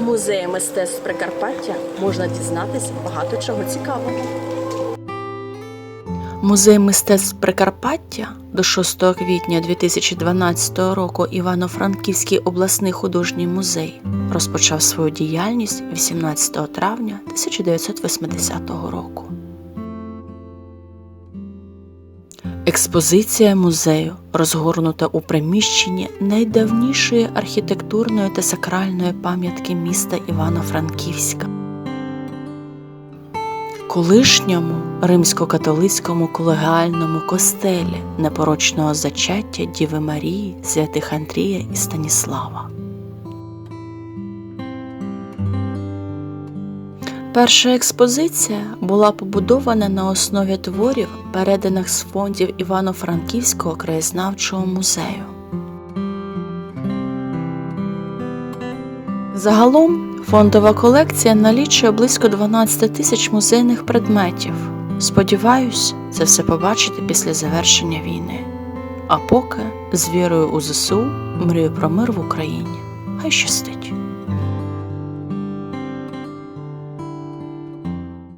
музеї мистецтв Прикарпаття можна дізнатися багато чого цікавого. Музей мистецтв Прикарпаття до 6 квітня 2012 року Івано-Франківський обласний художній музей розпочав свою діяльність 18 травня 1980 року. Експозиція музею розгорнута у приміщенні найдавнішої архітектурної та сакральної пам'ятки міста Івано-Франківська. Колишньому римсько-католицькому колегіальному костелі непорочного зачаття Діви Марії, святих Андрія і Станіслава. Перша експозиція була побудована на основі творів, переданих з фондів Івано-Франківського краєзнавчого музею. Загалом фондова колекція налічує близько 12 тисяч музейних предметів. Сподіваюсь, це все побачите після завершення війни. А поки з вірою у ЗСУ мрію про мир в Україні. Хай щастить!